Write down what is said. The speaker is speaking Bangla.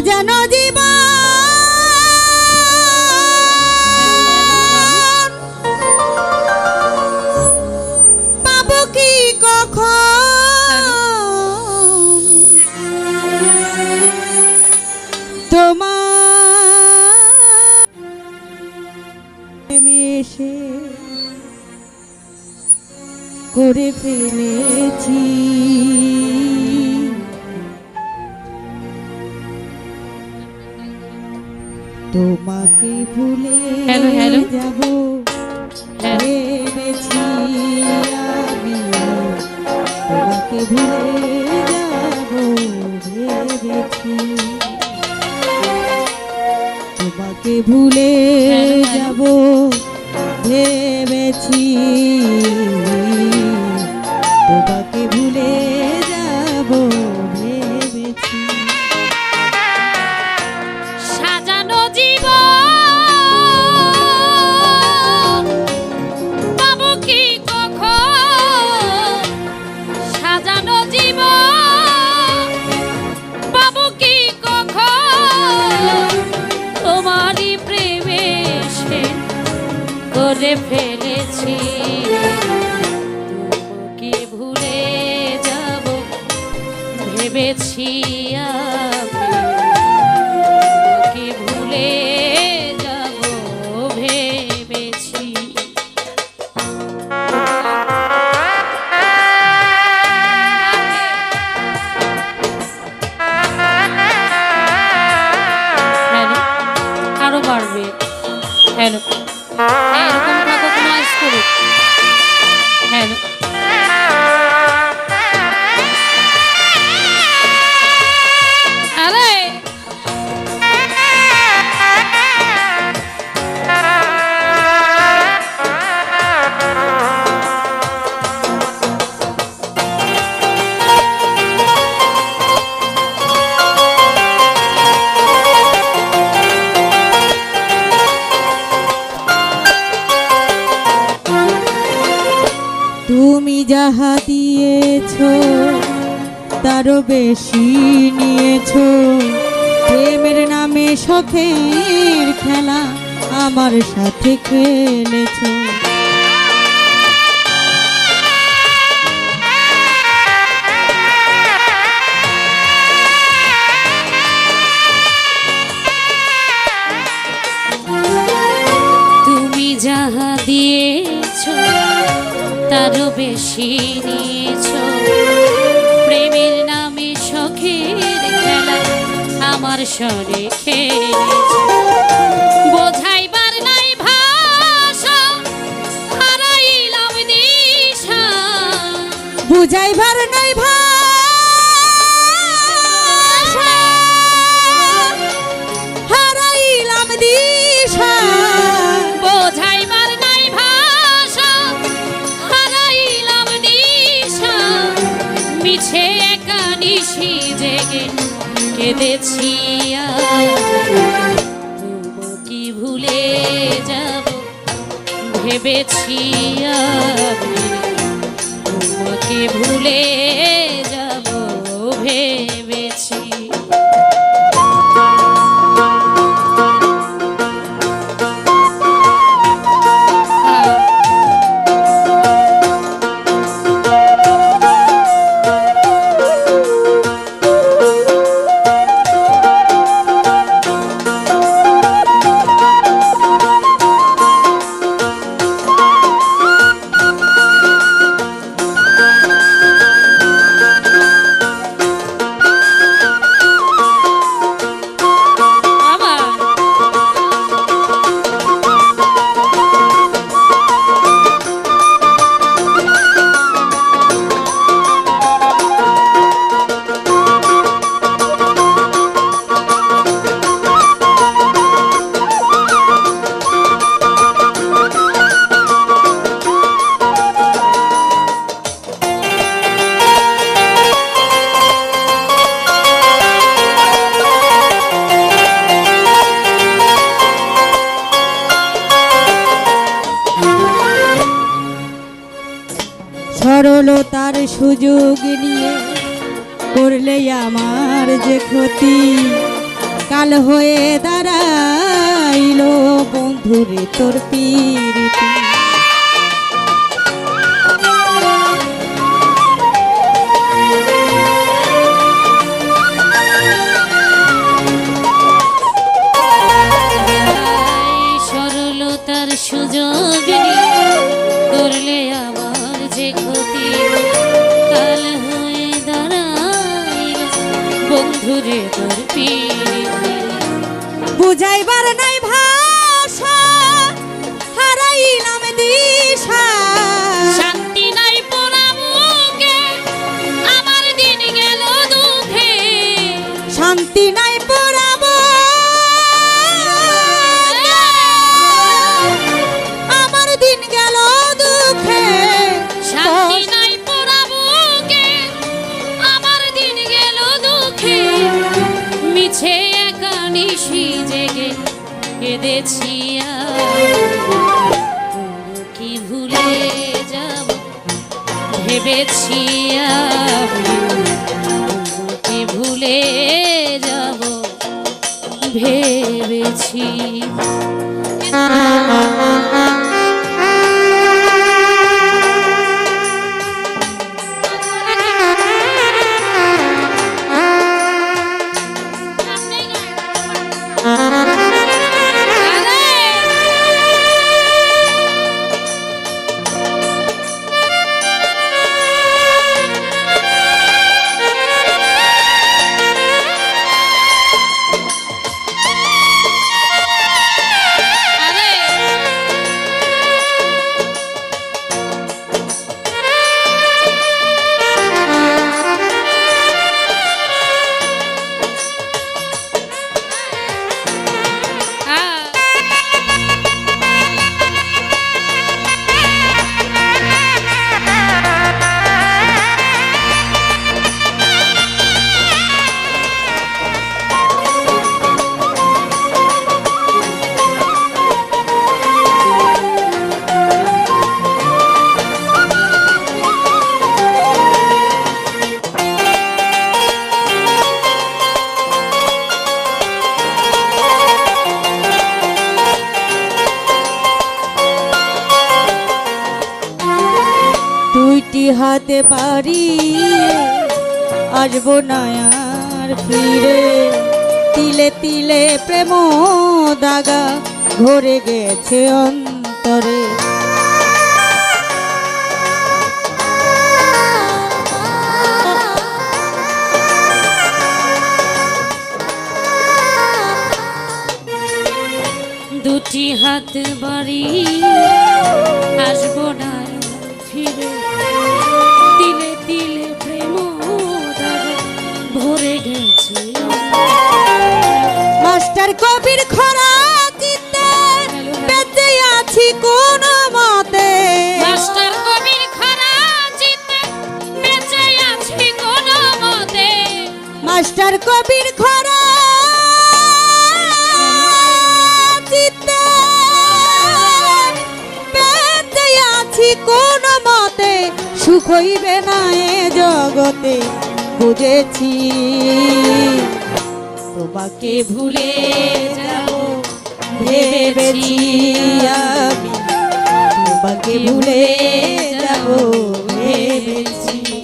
সাজানো কি কখন? তোমার করে ফেলেছি। তোমাকে ভুলে হ্যালো, হ্যালো। যাব। ভেবেছি আমি তোমাকে ভুলে যাব ভেবেছি তোমাকে ভুলে। যাব করে ফেলেছি। তোমাকে ভুলে যাব? ভেবেছি কি ভুলে যাব? ভেবেছি। আরও বাড়বে। হ্যালো? É, তারও বেশি নিয়েছ। প্রেমের নামে শখের খেলা আমার সাথে খেলেছ। তুমি যাহা দিয়েছ, তারও বেশি নিয়েছ স্বরে বোঝাইবার নাই ভাষা হারাইলাম দিশা বুঝাইবার নাই কেঁদেছি কি ভুলে যাব? ভেবেছি তোমাকে ভুলে সরলতার সুযোগ নিয়ে। করলে আমার যে ক্ষতি কাল হয়ে দাঁড়াইল বন্ধুরে তোর পীড়িতি বুঝাইবার নাই ভাষা হারাইলাম দিশা। কেঁদেছি কি ভুলে যাব? ভেবেছি কি ভুলে যাব? ভেবেছি। দুইটি হাতে পারি আসব না আর ফিরে। তিলে তিলে প্রেম দাগা ঘরে গেছে অন্তরে। দুটি হাত বাড়ি আসব না ফিরে। তিলে তিলে প্রেম ভরে গেছে। মাস্টার কবির খরা চিত্তে বেঁচে আছি কোন মতে। মাস্টার কবির খারা চিত্তে বেঁচে আছি কোন মতে। মাস্টার কবির খরা সুখ হইবে না এ জগতে, বুঝেছি। তোমাকে ভুলে যাব, ভেবেছি আমি। তোমাকে ভুলে যাব, ভেবেছি।